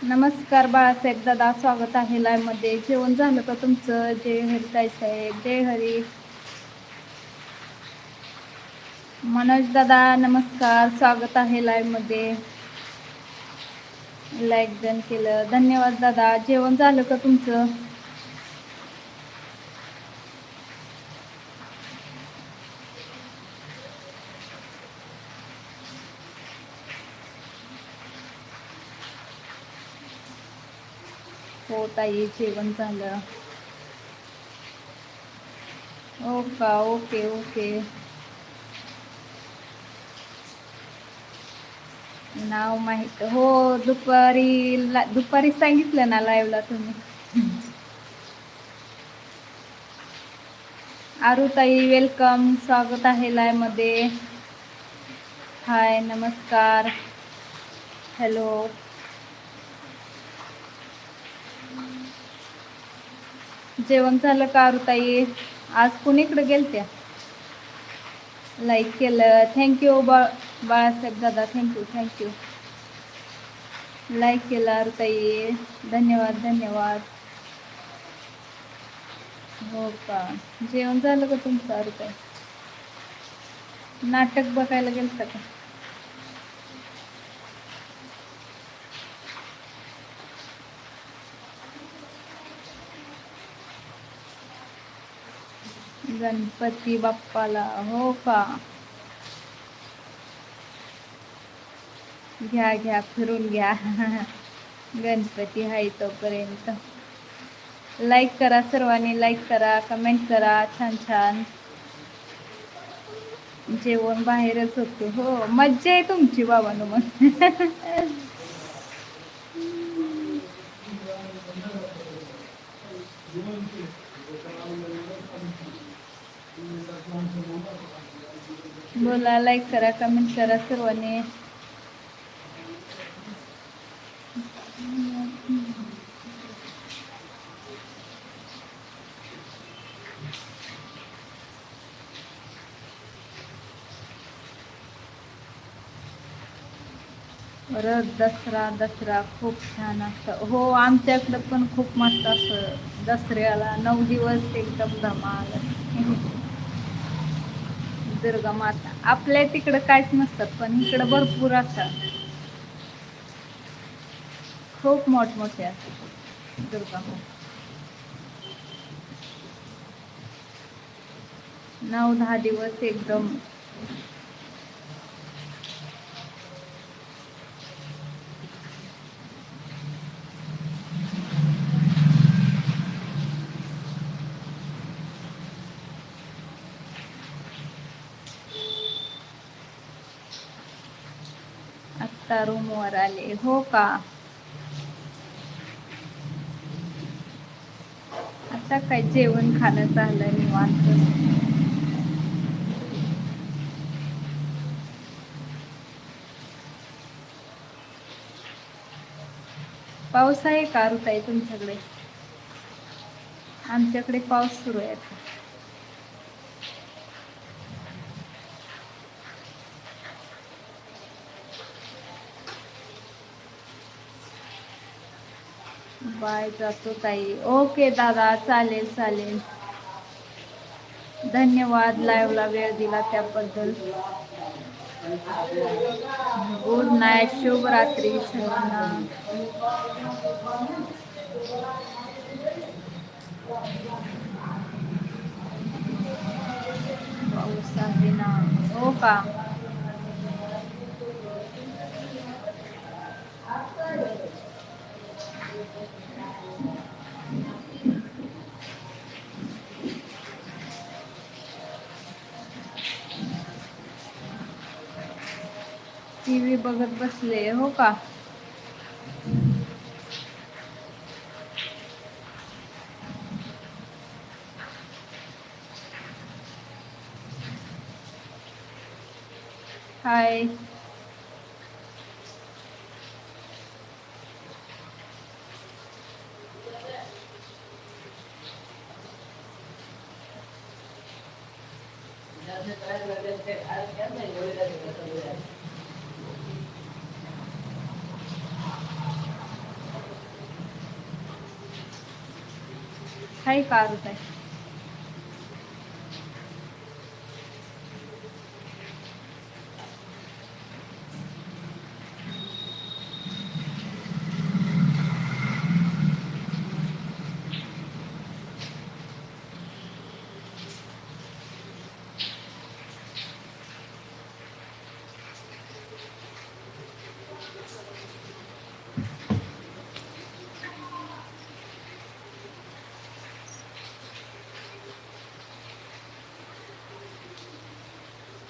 नमस्कार बाळासाहेब दादा स्वागत आहे लाईफमध्ये जेवण झालं का तुमचं? जय हरीताई साहेब जय हरी. मनोज दादा नमस्कार. स्वागत आहे लाईव्ह लाईक डन केलं. धन्यवाद दादा. जेवण झालं का तुमचं हो ताई जेवण झालं. हो का? Okay okay. नाव माहीत हो दुपारी दुपारी सांगितलं ना लाईव्हला तुम्ही? आरुताई वेलकम स्वागत आहे लाईव्हमध्ये. हाय नमस्कार. हॅलो जेवण झालं का अरुताई आज कुणीकडे गेलत्या? लाईक केलं. थँक्यू बा बाळासाहेब दादा. थँक्यू थँक्यू लाईक केलं अरुताई धन्यवाद धन्यवाद. हो का? जेवण झालं का तुमचं अरुताई नाटक बघायला गेलं का? गणपती बाप्पाला हो का? घ्या घ्या फिरून घ्या. गणपती हाय तोपर्यंत. लाईक करा सर्वांनी लाईक करा कमेंट करा. छान छान. जेवण बाहेरच होतो. हो मज्जा आहे तुमची बाबांनो मग. व्हिडिओला लाईक करा कमेंट करा सर्वांनी. परत दसरा दसरा खूप छान असतं. हो आमच्याकडं पण खूप मस्त असतं दसऱ्याला. नऊ दिवस एकदम धमाल. दुर्गा माता. आपल्या तिकडं काहीच नसतात पण इकडं भरपूर असतात. खूप मोठमोठे असतात. दुर्गा हो. नऊ दहा दिवस एकदम आत्ता रूमवर आले हो का आता काय जेवण खाणं झालं निवांत पाऊस आहे का रुताई तुमच्याकडे आमच्याकडे पाऊस सुरू आहे बाय जातो ताई. ओके दादा चालेल चालेल. धन्यवाद लाईव्हला वेळ दिला त्याबद्दल. गुड नाईट शुभरात्री सर्वांना पाऊस आहे ना. हो का? बघत बसले हो का? हाय हाय का आरुताई?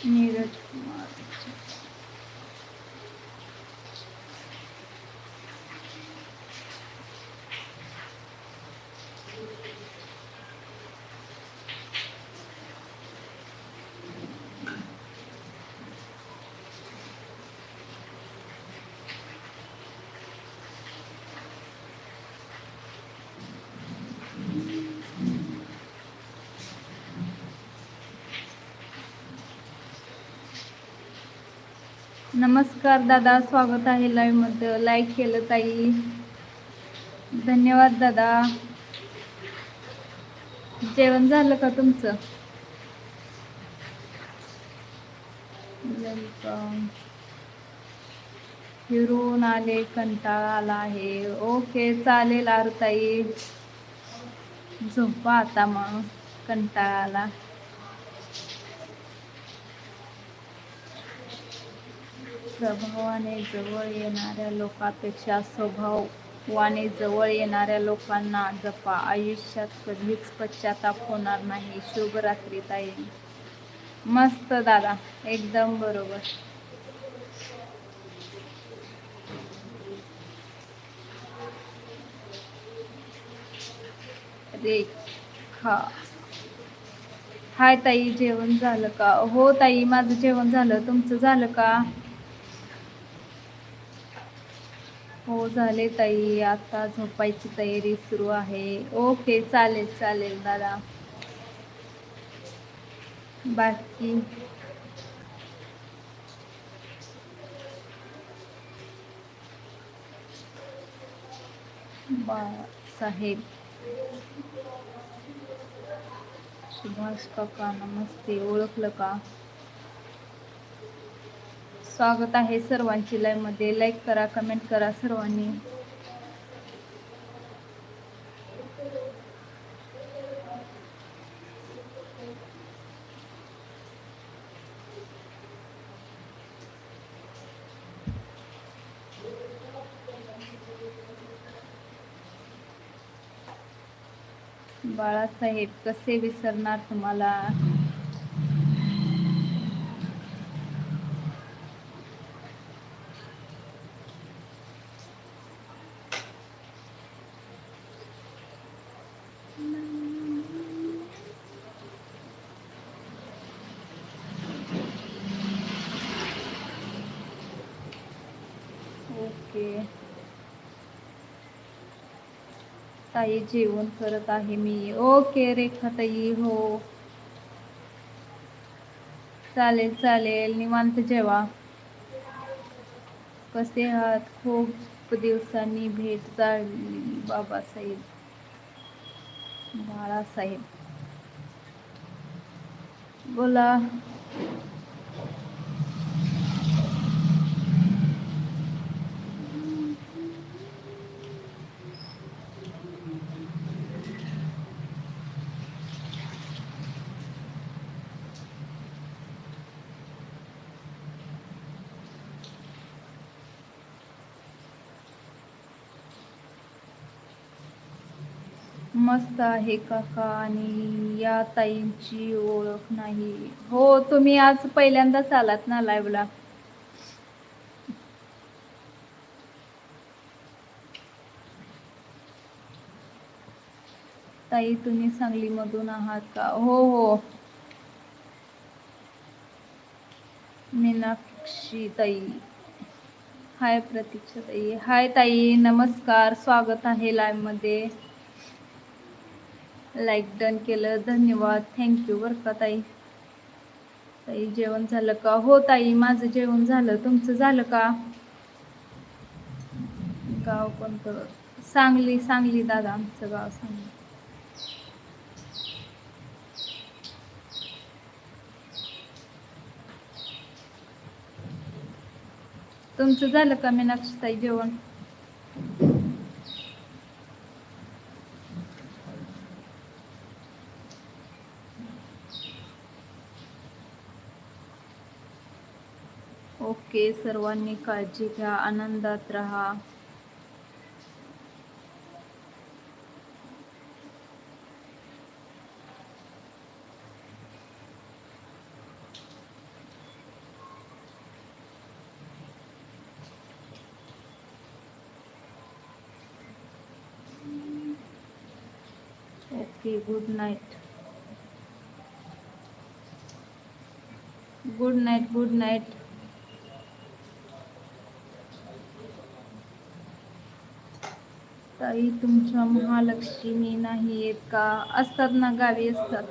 नीरज कुमार नमस्कार दादा स्वागत आहे लाईव्हमध्ये लाईक केलं ताई. धन्यवाद दादा. जेवण झालं का तुमचं? वेलकम फिरून आले कंटाळा आला आहे. ओके चालेल आरुताई. झोपा आता मग कंटाळा आला. प्रभावाने जवळ येणाऱ्या लोकांपेक्षा स्वभावाने जवळ येणाऱ्या लोकांना जपा. आयुष्यात कधीच पश्चाताप होणार नाही. शुभरात्री ताई. मस्त दादा. एकदम बरोबर. रेखा. हाय ताई. जेवण झालं का? हो ताई. माझं जेवण झालं. तुमचं झालं का? हो झाले ताई. आता झोपायची तयारी सुरू आहे. ओके चालेल चालेल दादा. बाकी? साहेब सुभाष काका नमस्ते. ओळखलं का? स्वागत आहे सर्वांची लाईव्हमध्ये लाईक करा कमेंट करा सर्वांनी. बाळासाहेब कसे विसरणार तुम्हाला ओके ताई जेवण करत आहे मी. ओके रेखा ताई हो. चालेल चालेल. निवांत जेवा. कसे आहात? खूप दिवसांनी भेट झाली बाबासाहेब. बाळासाहेब. बोला. मस्त आहे काका आणि या ताईंची ओळख नाही. हो तुम्ही आज पहिल्यांदाच आलात ना लाईव्हला ताई तुम्ही सांगलीमधून आहात का? हो हो. मीनाक्षी ताई. हाय प्रतीक्षा ताई. हाय ताई नमस्कार. स्वागत आहे लाईव्हमध्ये. लाईक डन केलं. धन्यवाद. थँक्यू बरं का ताई. ताई जेवण झालं का? हो ताई माझं जेवण झालं. तुमचं झालं का? गाव कोणतं? सांगली सांगली दादा आमचं गाव सांगली. तुमचं झालं का मीनाक्षी ताई जेवण? ओके सर्वांनी घ्या आनंदात राहा. Okay good night. Good night good night. ताई तुमच्या महालक्ष्मी नाही येत का? असतात ना गावी असतात.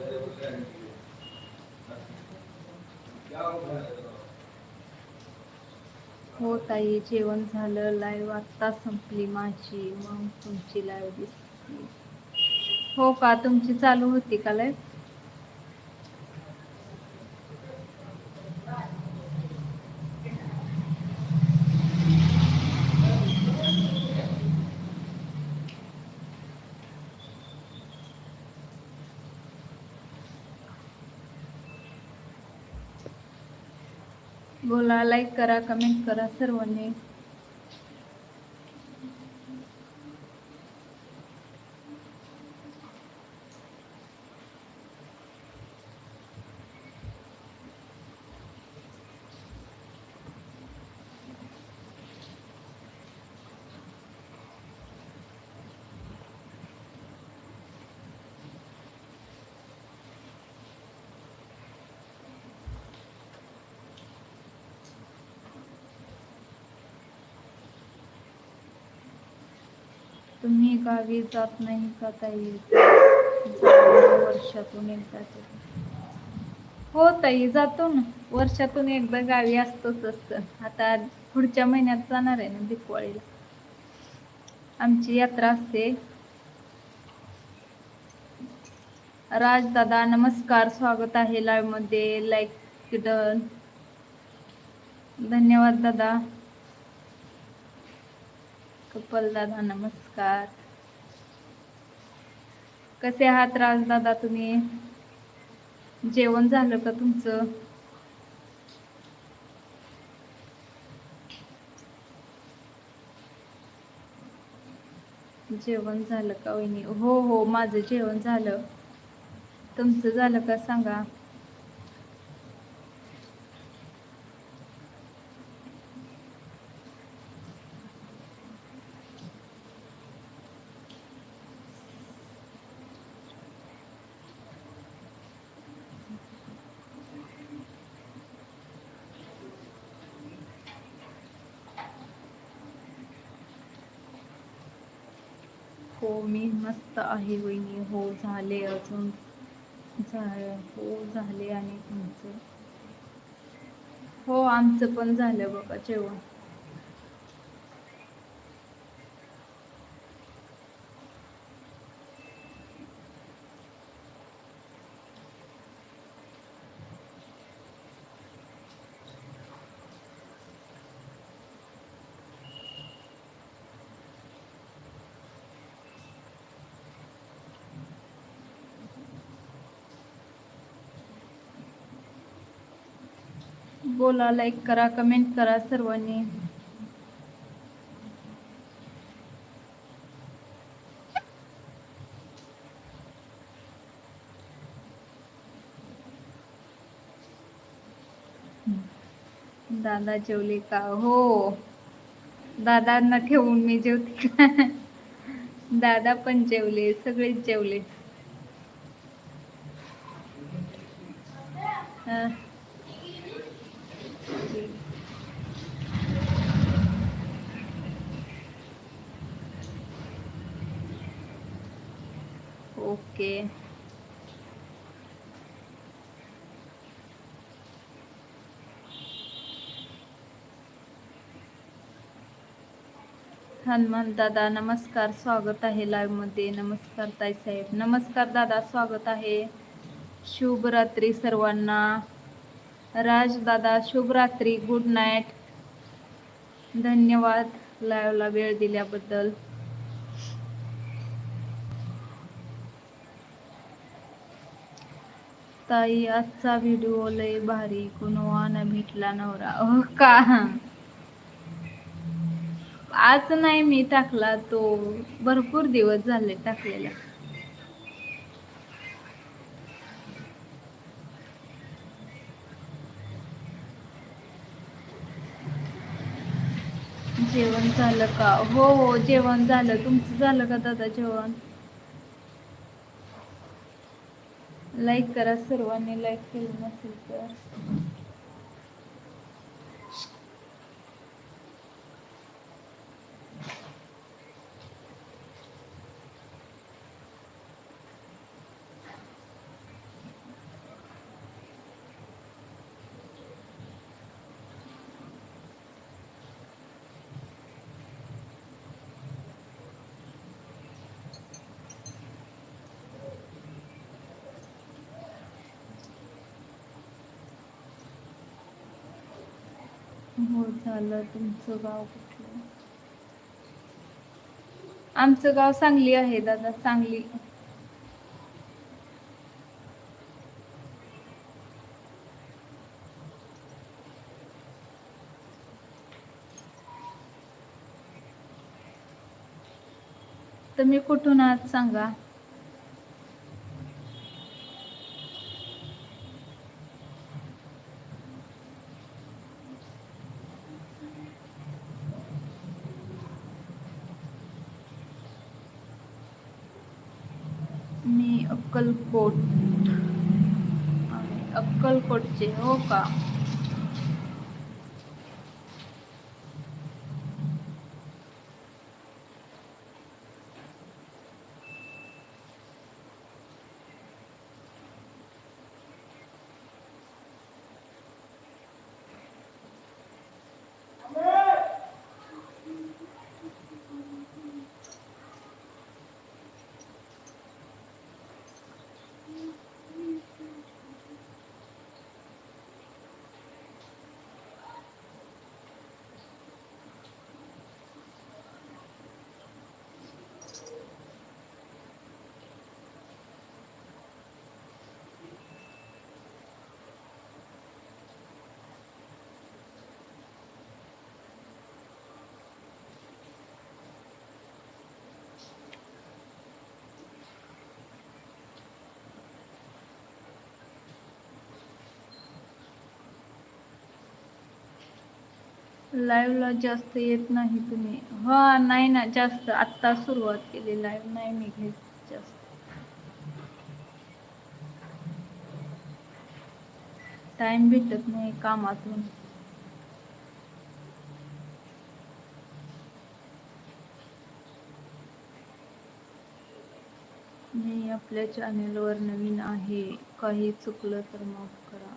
हो ताई जेवण झालं. लाईव्ह आत्ता संपली माझी. मग तुमची लाईव्ह दिसली. हो का? तुमची चालू होती का लाईव्ह बोला लाईक करा कमेंट करा सर्वांनी. तुम्ही गावी जात नाही का ताई? वर्षातून एकदा हो ताई जातो ना. वर्षातून एकदा गावी असतोच असतं. आता पुढच्या महिन्यात जाणार आहे ना दिपवाळीला आमची यात्रा असते. राजदादा नमस्कार. स्वागत आहे लाईव्हमध्ये लाईक डन धन्यवाद दादा. कपल दादा नमस्कार. कसे आहात राज दादा तुम्ही? जेवण झालं का तुमचं? जेवण झालं का वहिनी? हो हो माझं जेवण झालं. तुमचं झालं का सांगा? मी मस्त आहे वहिनी. हो झाले अजून. झा हो झाले आणि तुमचं. हो आमचं पण झालं बाबा जेवण. बोला लाईक करा कमेंट करा सर्वांनी. दादा जेवले का? हो. दादांना ठेवून मी जेवते का? दादा पण जेवले सगळेच जेवले. ओके. हनुमान दादा नमस्कार. स्वागत आहे लाईव्हमध्ये. नमस्कार ताई साहेब. नमस्कार दादा स्वागत आहे. शुभ रात्री सर्वांना. राज दादा शुभ रात्री. गुड नाईट धन्यवाद. लाईव्हला वेळ दिल्याबद्दल. ताई आजचा व्हिडिओ लय भारी. कुणवा भेटला नवरा. हो का? आज नाही मी टाकला तो. भरपूर दिवस झाले टाकलेला. जेवण झालं का? हो हो जेवण झालं. तुमचं झालं का दादा जेवण? लाईक करा सर्वांनी लाईक केलं नसेल तर. हो झालं. तुमचं गाव कुठलं? आमचं गाव सांगली आहे दादा. सांगली. तुम्ही कुठून आहात सांगा. अक्कलकोट. अक्कलकोटचे हो का? लाईव्हला जास्त येत नाही तुम्ही. हा नाही ना जास्त. आत्ता सुरुवात केली. लाईव्ह नाही मी घेत जास्त. टाइम भेटत नाही कामातून. मी आपल्या चॅनेलवर नवीन आहे. काही चुकलं तर मग करा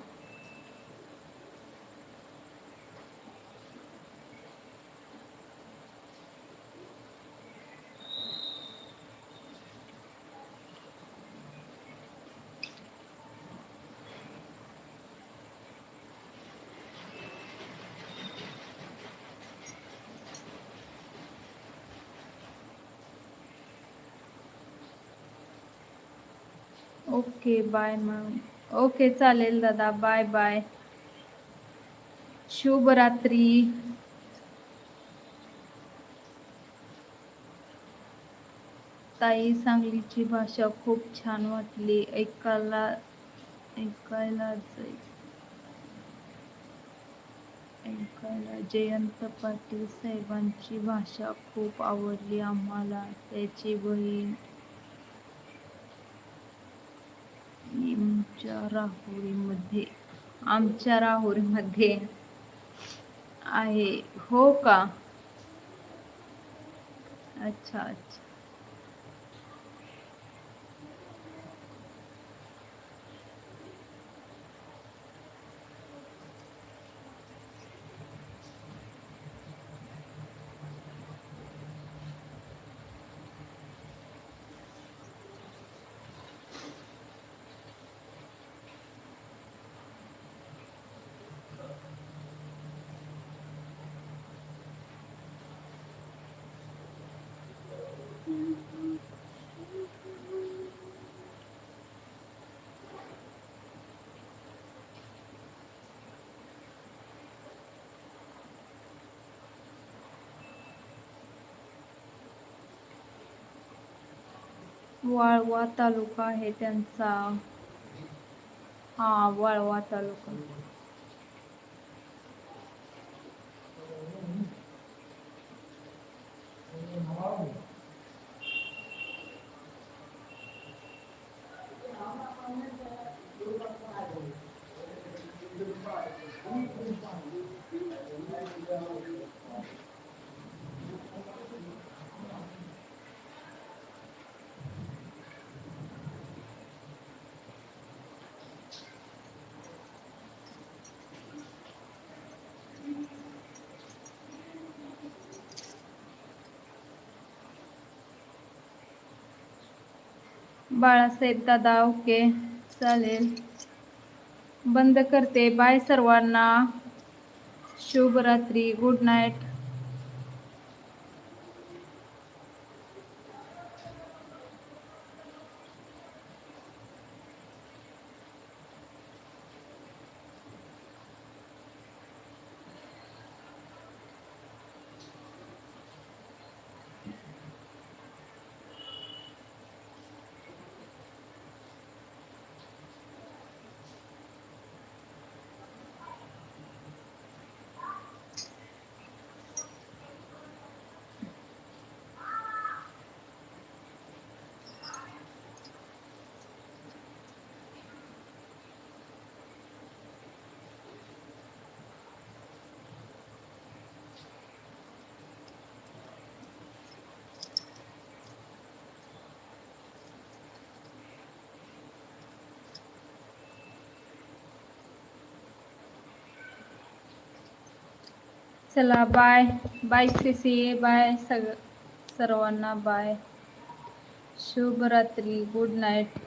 ओके बाय मग. ओके चालेल दादा बाय बाय. शुभरात्री ताई सांगलीची भाषा खूप छान वाटली. ऐकायला ऐकायला ऐकायला जयंत पाटील साहेबांची भाषा खूप आवडली आम्हाला. त्याची बहीण आमच्या राहुरीमध्ये आमच्या राहुरीमध्ये आहे. हो का? अच्छा अच्छा. वाळवा तालुका आहे त्यांचा. हा वाळवा तालुका. बाळासाहेब दादा ओके चालेल. बंद करते. बाय सर्वांना. शुभरात्री. गुड नाईट चला बाय बाय सी सी ए बाय सग सर्वांना बाय शुभरात्री. Good night